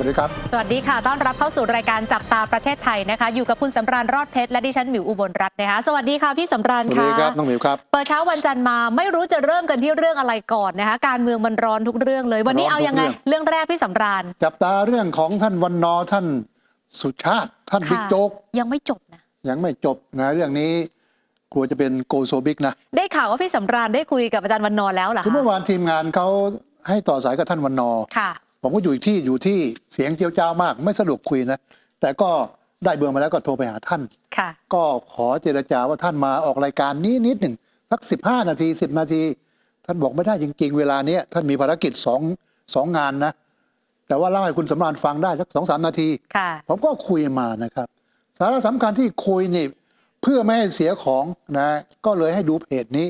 วัสดีครับ สวัสดีค่ะ ต้อนรับเข้าสู่รายการจับตาประเทศไทยนะคะ อยู่กับคุณสำราญรอดเพชรและดิฉันหมิวอุบลรัตน์นะคะ สวัสดีค่ะพี่สำราญสวัสค่ะดีครับน้องหมิวครับ เปิดเช้าวันจันทร์มาไม่รู้จะเริ่มกันที่เรื่องอะไรก่อนนะคะ การเมืองมันร้อนทุกเรื่องเลย วันนี้ร้อนเอาทุกยังไงเรื่องเรื่องแรกพี่สำราญ จับตาเรื่องของท่านวันนอร์ท่านสุชาติ ท่านบิ๊กค่ะโจ๊ก ยังไม่จบนะ ยังไม่จบนะเรื่องนี้กลัวจะเป็นโกโซบิกนะ ได้ข่าวว่าพี่สำราญได้คุยกับอาจารย์วันนอร์แล้วเหรอคือคะเมื่อวานทีมงานเขาให้ต่อสายกับท่านวันนอร์ค่ะ ผมก็อยู่ที่อยู่ที่เสียงเจียวจ้าวมาก ไม่สะดวกคุยนะ แต่ก็ได้เบอร์มาแล้วก็โทรไปหาท่านค่ะก็ขอเจรจาว่าท่านมาออกรายการนี้นิดหนึ่งสักสิบห้านาทีสิบนาที ท่านบอกไม่ได้จริง ๆ เวลาเนี้ยท่านมีภารกิจสองสองงานนะ แต่ว่าเล่าให้คุณสำราญฟังได้สักสองสามนาทีค่ะผมก็คุยมานะครับ สาระสำคัญที่คุยนี่เพื่อไม่ให้เสียของนะ ก็เลยให้ดูเพจนี้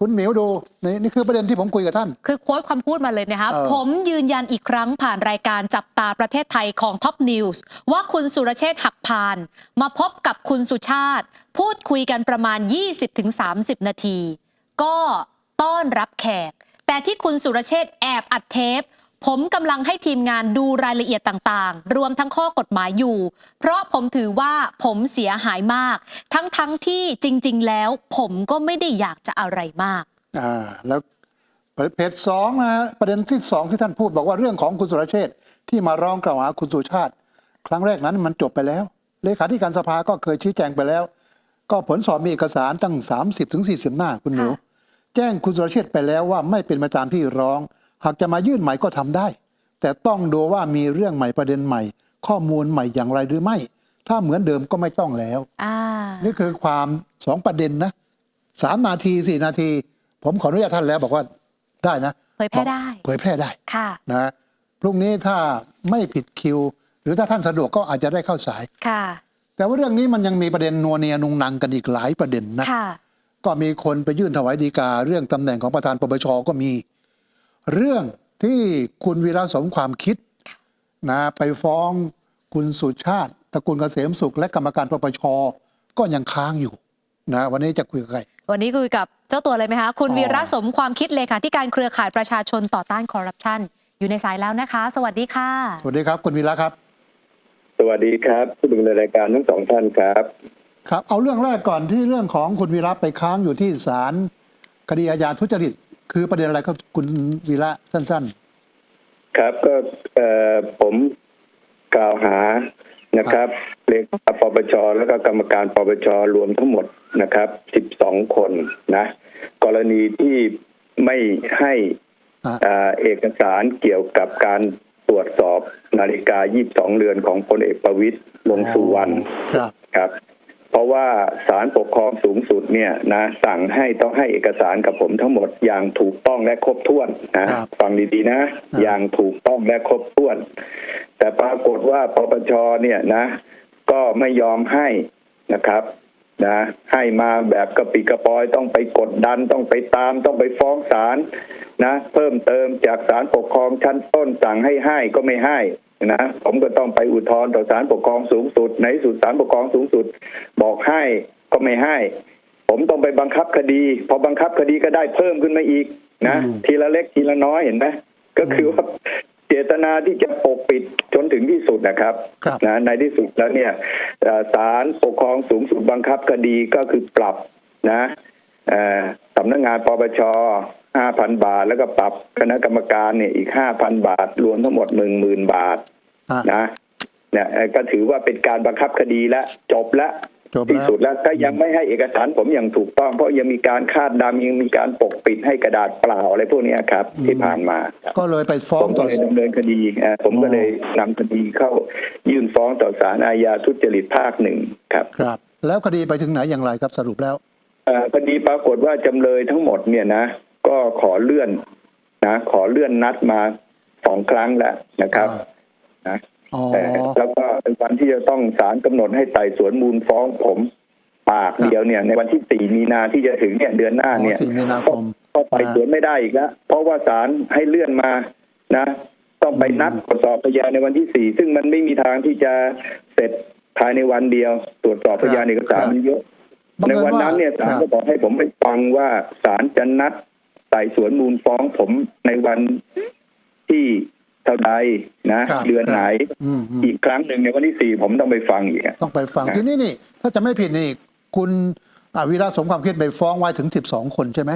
คุณหมิวดูนี่นี่คือประเด็นที่ผมคุยกับท่าน คือโค้ดคำพูดมาเลยนะคะเออ ผมยืนยันอีกครั้งผ่านรายการจับตาประเทศไทยของ Top News ว่าคุณสุรเชษฐ์หักพาน มาพบกับคุณสุชาติ พูดคุยกันประมาณ 20-30 นาที ก็ต้อนรับแขก แต่ที่คุณสุรเชษฐ์แอบอัดเทป ผมกำลังให้ทีมงานดูรายละเอียดต่างๆ รวมทั้งข้อกฎหมายอยู่ เพราะผมถือว่าผมเสียหายมาก ทั้งๆที่จริง ๆ แล้ว ผมก็ไม่ได้อยากจะอะไรมาก อ่าแล้วเพจสองนะฮะประเด็นที่สองที่ท่านพูดบอกว่าเรื่องของคุณสุรเชษฐ์ที่มาร้องกล่าวหาคุณสุชาติ ครั้งแรกนั้นมันจบไปแล้ว เลขาธิการสภาก็เคยชี้แจงไปแล้ว ก็ผลสอบมีเอกสารตั้ง 30ถึง40 หน้าคุณหนู ค่ะ แจ้งคุณสุรเชษฐ์ไปแล้วว่าไม่เป็นไปตามที่ร้อง หากจะมายื่นใหม่ก็ทำได้ แต่ต้องดูว่ามีเรื่องใหม่ประเด็นใหม่ ข้อมูลใหม่อย่างไรหรือไม่ ถ้าเหมือนเดิมก็ไม่ต้องแล้วอ่านี่คือความสองประเด็นนะสามนาทีสี่นาที ผมขออนุญาตท่านแล้วบอกว่าได้นะเผยแพร่ได้ เผยแพร่ได้ค่ะนะพรุ่งนี้ถ้าไม่ผิดคิว หรือถ้าท่านสะดวกก็อาจจะได้เข้าสายค่ะ แต่ว่าเรื่องนี้มันยังมีประเด็นนัวเนียนุงนังกันอีกหลายประเด็นนะค่ะก็มีคนไปยื่นถวายดีกาเรื่องตำแหน่งของประธานปปชก็มี เรื่องที่คุณวีระสมความคิดนะไปฟ้องคุณสุชาติตระกูลเกษมสุข และกรรมการปปชก็ยังค้างอยู่นะวันนี้จะคุยกับใครวันนี้คุยกับเจ้าตัวเลยไหมคะคุณอ๋อวีระสมความคิดเลขาธิการเครือข่ายประชาชนต่อต้านคอร์รัปชันอยู่ในสายแล้วนะคะ สวัสดีค่ะ สวัสดีครับ คุณวีระครับ สวัสดีครับผู้ดำเนินรายการทั้งสองท่านครับ ครับ เอาเรื่องแรกก่อนที่เรื่องของคุณวีระไปค้างอยู่ที่ศาลคดีอาญาทุจริต คือประเด็นอะไรครับคุณวีระสั้นครับก็เอ่อผมกล่าวหานะครับเลขาปปชแล้วก็กรรมการปปชรวมทั้งหมดนะครับ12คนนะ กรณีที่ไม่ให้ๆอะอ่าเอกสารเกี่ยวกับการตรวจสอบนาฬิกา 22 เรือนของพลเอกประวิตยวงษ์สุวรรณครับค รับเพราะว่าศาลปกครองสูงสุดเนี่ยนะสั่งให้ต้องให้เอกสารกับผมทั้งหมดอย่างถูกต้องและครบถ้วนนะครับฟังดีๆนะ อย่างถูกต้องและครบถ้วน แต่ปรากฏว่าปปชเนี่ยนะ ก็ไม่ยอมให้นะครับนะให้มาแบบกระปิกระปอยต้องไปกดดันต้องไปตาม ต้องไปฟ้องศาลนะ เพิ่มเติมจากศาลปกครองชั้นต้นสั่งให้ให้ก็ไม่ให้ นะผมก็ต้องไปอุทธรณ์ต่อศาลปกครองสูงสุด ในที่สุดศาลปกครองสูงสุด บอกให้ก็ไม่ให้ ผมต้องไปบังคับคดี พอบังคับคดีก็ได้เพิ่มขึ้นมาอีกนะอืมทีละเล็กทีละน้อยเห็นไหมก็คือว่าเจตนาที่จะปกปิดจนถึงที่สุดนะครับครับนะในที่สุดแล้วเนี่ยเอ่อศาลปกครองสูงสุดบังคับคดีก็คือปรับนะเอ่อสำนักงานปปช 5,000บาท แล้วก็ปรับคณะกรรมการเนี่ยอีก5,000บาท รวมทั้งหมด10,000บาทอะนะเนี่ยเอ่อก็ถือว่าเป็นการบังคับคดีแล้วจบแล้วจบที่แล้วสุดแล้วก็ยังไม่ให้เอกสารผมอย่างถูกต้อง เพราะยังมีการคาดดำยังมีการปกปิดให้กระดาษเปล่าอะไรพวกเนี้ยครับ ที่ผ่านมาครับก็เลยไปฟ้อผงมต่ก็อเลยดำเนินคดีเอ่อผมก็อ๋อเลยนำคดีเข้ายื่นฟ้องต่อศาลอาญาทุจริตภาคหนึ่งครับ ครับ แล้วคดีไปถึงไหนอย่างไรครับสรุปแล้วเอ่อคดีปรากฏว่าจำเลยทั้งหมดเนี่ยนะ ก็ขอเลื่อนนะขอเลื่อนนัดมาสองครั้งแล้วนะครับนะอ๋อแต่แล้วก็เป็นวันที่จะต้องศาลกำหนดให้ไต่สวนมูลฟ้องผมปากครับเดียวเนี่ย ในวันที่สี่มีนาที่จะถึงเนี่ยเดือนหน้าเนี่ยอ๋อ4มีนาคมก็ไต่สวนไม่ได้อีกแล้วเพราะว่าศาลให้เลื่อนมานะ ต้องไปนัดตรวจสอบพยานในวันที่สี่ซึ่งมันไม่มีทางที่จะเสร็จภายในวันเดียว ตรวจสอบพยานเอกสารมันเยอะบังในเอิญวันนั้นเนี่ยศาลครับก็บอกให้ผมไปฟังว่าศาลจะนัด ไต่สวนมูลฟ้องผมในวันที่เท่าใดนะครับเดือนไหนอืมอืมอีกครั้งหนึ่งในวันที่สี่ผมต้องไปฟังอีกอะต้องไปฟังนะทีนี้นี่ ถ้าจะไม่ผิดนี่ คุณอ่าวีระสมความคิดไปฟ้องไว้ถึง12คนใช่ไหม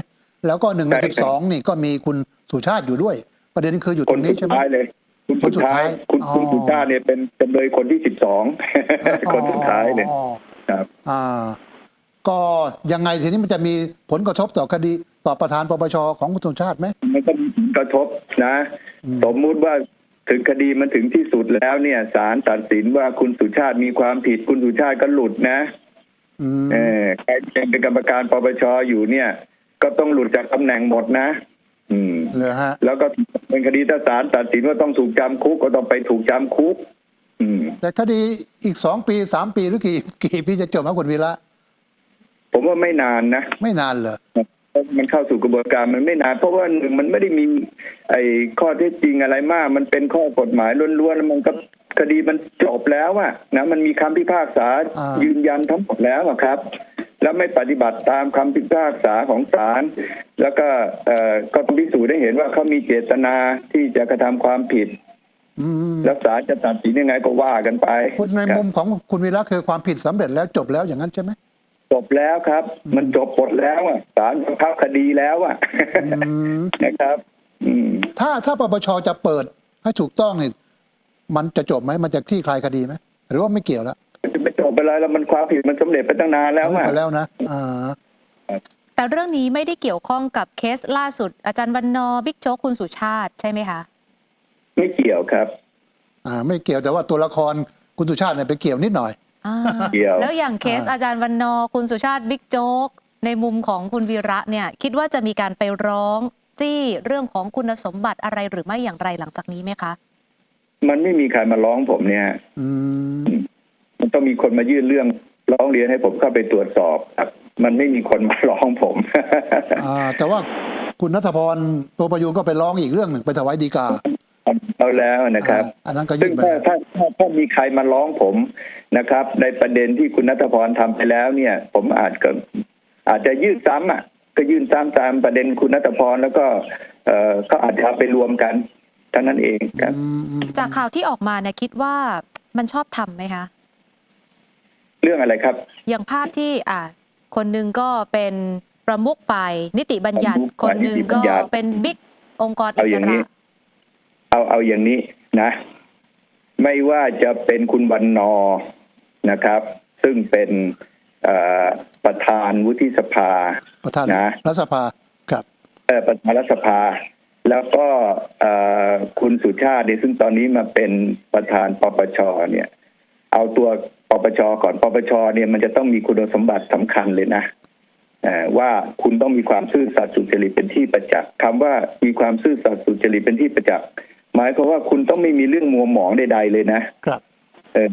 แล้วก็หนึ่งในสิบสองนี่ก็มีคุณสุชาติอยู่ด้วย ประเด็นคืออยู่คตรนงนี้สุดใช่ไหมท้ายเลยคุณคนสุสุดดท้ายท้ายคุณอ๋อคุณสุชาติเนี่ยเป็นจำเลยคนที่สิบสองคนสุดท้ายเลยอ๋อครับ อ่า ก็ยังไงทีนี้มันจะมีผลกระทบต่อคดี ต่อประธานปปชของคุณสุชาติไหมมันก็มีผลกระทบนะ สมมุติว่าถึงคดีมันถึงที่สุดแล้วเนี่ยศาลตัดสินว่าคุณสุชาติมีความผิดคุณสุชาติก็หลุดนะอืมเออใครเป็นกรรมการปปชอยู่เนี่ย ก็ต้องหลุดจากตำแหน่งหมดนะ อืมเลยฮะ แล้วก็เป็นคดีถ้าศาลตัดสินว่าต้องถูกจำคุกก็ต้องไปถูกจำคุก อืม แต่คดีอีกสองปีสามปีหรือกี่กี่ปีจะจบครับคุณวีระผมว่าไม่นานนะ ไม่นานเหรอ มันเข้าสู่กระบวนการมันไม่นานเพราะว่าหนึ่งมันไม่ได้มี ไอ้ข้อเท็จจริงอะไรมาก มันเป็นข้อกฎหมายล้วนๆแล้วมันก็คดีมันจบแล้วอะนะมันมีคำพิพากษาอ่ายืยืนยันทั้งหมดแล้วอะครับ แล้วไม่ปฏิบัติตามคำพิพากษาของศาลแล้วก็เอ่อก็ต้องพิสูจน์ได้เห็นว่าเขามีเจตนาที่จะกระทำความผิดอืมแล้วศาลจะตัดสินยังไงก็ว่ากันไปคุณในครับมุมของคุณวีระคือความผิดสำเร็จแล้วจบแล้วอย่างนั้นใช่ไหม จบแล้วครับ มันจบหมดแล้วอะศาลบังคับคดีแล้วอะอืมนะครับ อืมถ้าถ้าปปชจะเปิดให้ถูกต้องนี่มันจะจบไหมมันจะคลี่คลายคดีไหมหรือว่าไม่เกี่ยวแล้วจะไปจบไปเลยแล้วมันความผิดมันสำเร็จไปตั้งนานแล้วอะไปแล้วนะอ่าแต่เรื่องนี้ไม่ได้เกี่ยวข้องกับเคสล่าสุด อาจารย์วันนอร์บิ๊กโจ๊กคุณสุชาติใช่ไหมคะไม่เกี่ยวครับ อ่า ไม่เกี่ยวแต่ว่าตัวละครคุณสุชาติเนี่ยไปเกี่ยวนิดหน่อย อ่าเกี่ยว แล้วอย่างเคสอ่าอาจารย์วันนอร์คุณสุชาติบิ๊กโจ๊ก ในมุมของคุณวีระเนี่ย คิดว่าจะมีการไปร้องจี้เรื่องของคุณสมบัติอะไรหรือไม่อย่างไรหลังจากนี้ไหมคะ มันไม่มีใครมาร้องผมเนี่ย อืมมันต้องมีคนมายื่นเรื่องร้องเรียนให้ผมเข้าไปตรวจสอบครับ มันไม่มีคนมาร้องผม อ่าแต่ว่าคุณนัทพรตัวประยูนก็ไปร้องอีกเรื่องหนึ่งไปถวายดีกา เอาแล้วนะครับอ่าอันนั้นก็ซึ่ยื่งนไปถ้าถ้าถ้าถ้ามีใครมาร้องผมนะครับ ในประเด็นที่คุณนัทพรทำไปแล้วเนี่ย ผมอาจก็อาจจะยื่นซ้ำอะก็ยื่นซ้ำตามประเด็นคุณนัทพรแล้วก็เออเขาอาจจะเอาไปรวมกันเท่านั้นเองครับ อืมอืมจากข่าวที่ออกมาเนี่ยคิดว่ามันชอบทำไหมคะ เรื่องอะไรครับ อย่างภาพที่อ่าคนหนึ่งก็เป็นประมุขฝ่ายนิติบัญญัติ ประมุขคนฝ่ายหนึ่งนิติบัก็ญญัติเป็นบิ๊กองค์กรอิเอาอสย่างนี้ ระ เอาเอาอย่างนี้นะ ไม่ว่าจะเป็นคุณวันนอร์นะครับ ซึ่งเป็นเอ่อประธานวุฒิสภา ประธานนะรัฐสภาครับเอ่อประธานรัฐสภา แล้วก็เอ่อคุณสุชาติเนี่ยซึ่งตอนนี้มาเป็นประธานปปชเนี่ย เอาตัวปปชก่อนปปชเนี่ยมันจะต้องมีคุณสมบัติสำคัญเลยนะเอ่อว่าคุณต้องมีความซื่อสัตย์สุจริตเป็นที่ประจักษ์คำว่ามีความซื่อสัตย์สุจริตเป็นที่ประจักษ์ หมายความว่าคุณต้องไม่มีเรื่องมัวหมองใด ๆ เลยนะครับเออ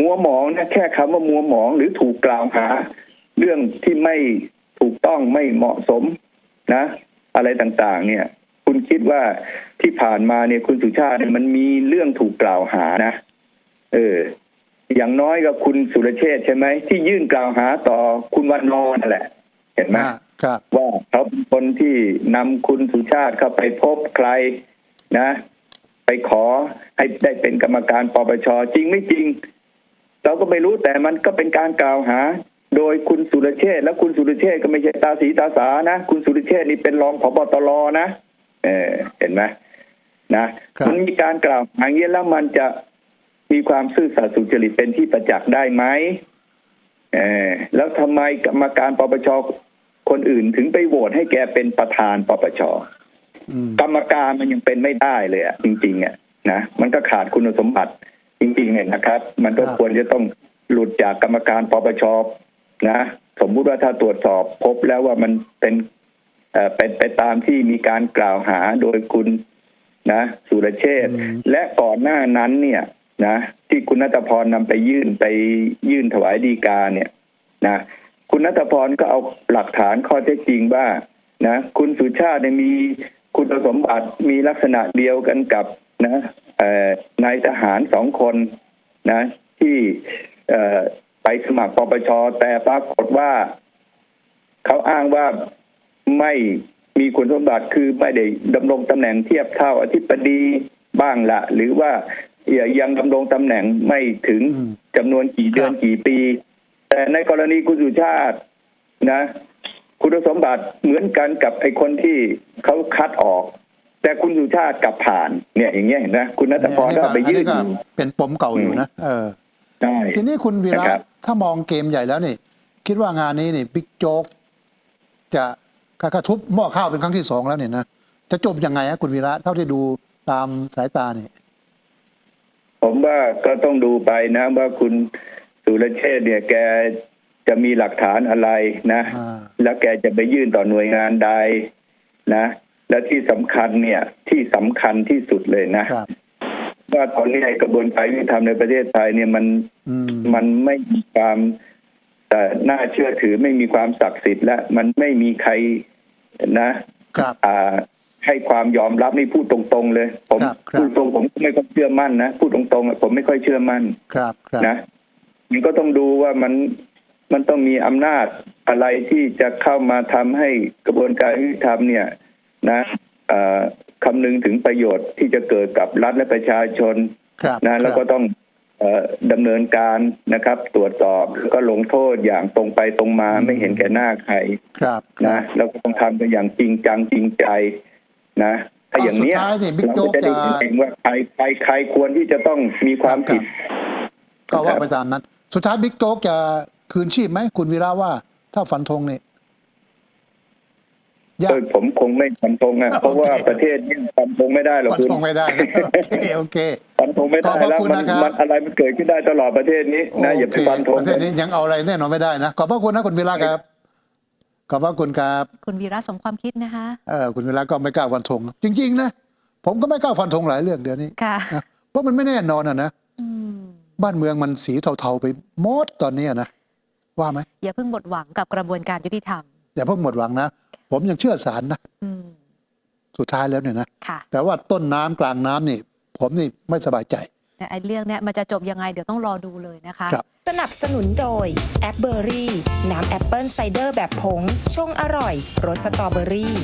มัวหมองนะแค่คำว่ามัวหมองหรือถูกกล่าวหา เรื่องที่ไม่ถูกต้องไม่เหมาะสมนะ อะไรต่างๆ เนี่ย คุณคิดว่าที่ผ่านมาเนี่ยคุณสุชาติเนี่ยมันมีเรื่องถูกกล่าวหานะ เออ อย่างน้อยก็คุณสุรเชษฐ์ใช่ไหมที่ยื่นกล่าวหาต่อคุณวันนอนนั่นแหละ เห็นไหมอ่าครับว่าเขาเป็นคนที่นำคุณสุชาติเข้าไปพบใครนะ ไปขอให้ได้เป็นกรรมการปปชจริงไม่จริง เราก็ไม่รู้แต่มันก็เป็นการกล่าวหา โดยคุณสุรเชษฐ์และคุณสุรเชษฐ์ก็ไม่ใช่ตาสีตาสานะ คุณสุรเชษฐ์นี่เป็นรองผบตรนะเออเห็นไหมนะครับมันมีการกล่าวหาอย่างนี้แล้วมันจะมีความซื่อสัตย์สุจริตเป็นที่ประจักษ์ได้ไหมเออแล้วทำไมกรรมการปปชคนอื่นถึงไปโหวตให้แกเป็นประธานปปชอืม กรรมการมันยังเป็นไม่ได้เลยอะจริงๆอะนะมันก็ขาดคุณสมบัติจริงๆเนี่ยนะครับ มันก็ครับควรจะต้องหลุดจากกรรมการปปชนะสมมุติว่าถ้าตรวจสอบพบแล้วว่ามันเป็นเอ่อเป็นไปตามที่มีการกล่าวหาโดยคุณนะสุรเชษฐ์อืมและก่อนหน้านั้นเนี่ยนะที่คุณนัทพรนำไปยื่นไปยื่นถวายดีกาเนี่ยนะคุณนัทพรก็เอาหลักฐานข้อเท็จจริงว่านะคุณสุชาติเนี่ยมี คุณสมบัติมีลักษณะเดียวกันกับนะเอ่อนายทหารสองคนนะ ที่เอ่อไปสมัครปปชแต่ปรากฏว่า เขาอ้างว่าไม่มีคุณสมบัติคือไม่ได้ดำรงตำแหน่งเทียบเท่าอธิบดีบ้างละหรือว่ายังดำรงตำแหน่งไม่ถึงอืมจำนวนกี่เดือนครับกี่ปี แต่ในกรณีคุณสุชาตินะ คุณสมบัติเหมือนกันกับไอ้คนที่ เขาคัดออก แต่คุณสุชาติกลับผ่านเนี่ย อย่างเงี้ยเห็นไหมคุณนัทพรก็ไปอันยื่นี้นก็อยู่เป็นปมเก่าอยู่นะเออใช่ทีนี้คุณวีระนะครับถ้ามองเกมใหญ่แล้วนี่ คิดว่างานนี้นี่บิ๊กโจ๊กจะกระทุบหม้อข้าวเป็นครั้งที่สองแล้วเนี่ยนะจะจบยังไงฮะคุณวีระเท่าที่ดูตามสายตาเนี่ยผมว่าก็ต้องดูไปนะ ว่าคุณสุรเชษฐ์เนี่ยแกจะมีหลักฐานอะไรนะอ่าแล้วแกจะไปยื่นต่อหน่วยงานใด นะ และที่สำคัญเนี่ยที่สำคัญที่สุดเลยนะครับว่าตอนนี้ไอ้กระบวนการยุติธรรมในประเทศไทยเนี่ยมันอืมมันไม่มีความแต่น่าเชื่อถือไม่มีความศักดิ์สิทธิ์และมันไม่มีใครนะครับอ่าให้ความยอมรับนี่พูดตรงๆเลย ผมครับครับพูดตรงผมก็ไม่ค่อยเชื่อมั่นนะพูดตรงๆอะผมไม่ค่อยเชื่อมั่นครับครับนะมันก็ต้องดูว่ามันมันต้องมีอำนาจ อะไรที่จะเข้ามาทำให้กระบวนการยุติธรรมเนี่ยนะเอ่อคำนึงถึงประโยชน์ที่จะเกิดกับรัฐและประชาชนครับนะแล้วก็ครับต้องเอ่อดำเนินการนะครับ ตรวจสอบแล้วก็ลงโทษอย่างตรงไปตรงมาไม่เห็นแก่หน้าใครครับคนะรับแล้วก็ต้องทำกันอย่างจริงจังจริงใจนะถ้าอย่างเนี้ยสุดท้ายนี่บิ๊กเราโจ๊ก็กจะได้จะเห็นว่าใครใครใครควรที่จะต้องมีความผิด ก็ว่าไปตามนั้น สุดท้ายบิ๊กโจ๊กจะคืนชีพไหมคุณวีระว่า ถ้าฟันธงเนี่ยยาเอกอผมคงไม่ฟันธงอะเพราะว่าโอเคประเทศนี้ฟันธงไม่ได้หรอกฟันคุณธงไม่ได้นะโอเคโอเคฟันธงไม่ได้ขอบพระแล้วคุณมันนะครับมันอะไรมันเกิดขึ้นได้ตลอดประเทศนี้นะอย่าโอไปเคฟันธงประเทศนี้ยังเอาอะไรแน่นอนไม่ได้นะขอบพระคุณนะคุณวีระครับขอบพระคุณครับคุณวีระสมความคิดนะคะเออคุณวีระก็ไม่กล้าฟันธงจริง ๆ นะผมก็ไม่กล้าฟันธงหลายเรื่องเดี๋ยวนี้ค่ะนะเพราะมันไม่แน่นอนอะนะอืมบ้านเมืองมันสีเทาๆไปหมดตอนนี้อะนะ ว่าไหมอย่าเพิ่งหมดหวังกับกระบวนการยุติธรรม อย่าเพิ่งหมดหวังนะ ผมยังเชื่อศาลนะอืมสุดท้ายแล้วเนี่ยนะค่ะ แต่ว่าต้นน้ำกลางน้ำนี่ ผมนี่ไม่สบายใจแต่ไอ้เรื่องเนี้ยมันจะจบยังไงเดี๋ยวต้องรอดูเลยนะคะครับสนับสนุนโดยแอปเบอรี่น้ำแอปเปิลไซเดอร์แบบผงชงอร่อยรสสตรอเบอรี่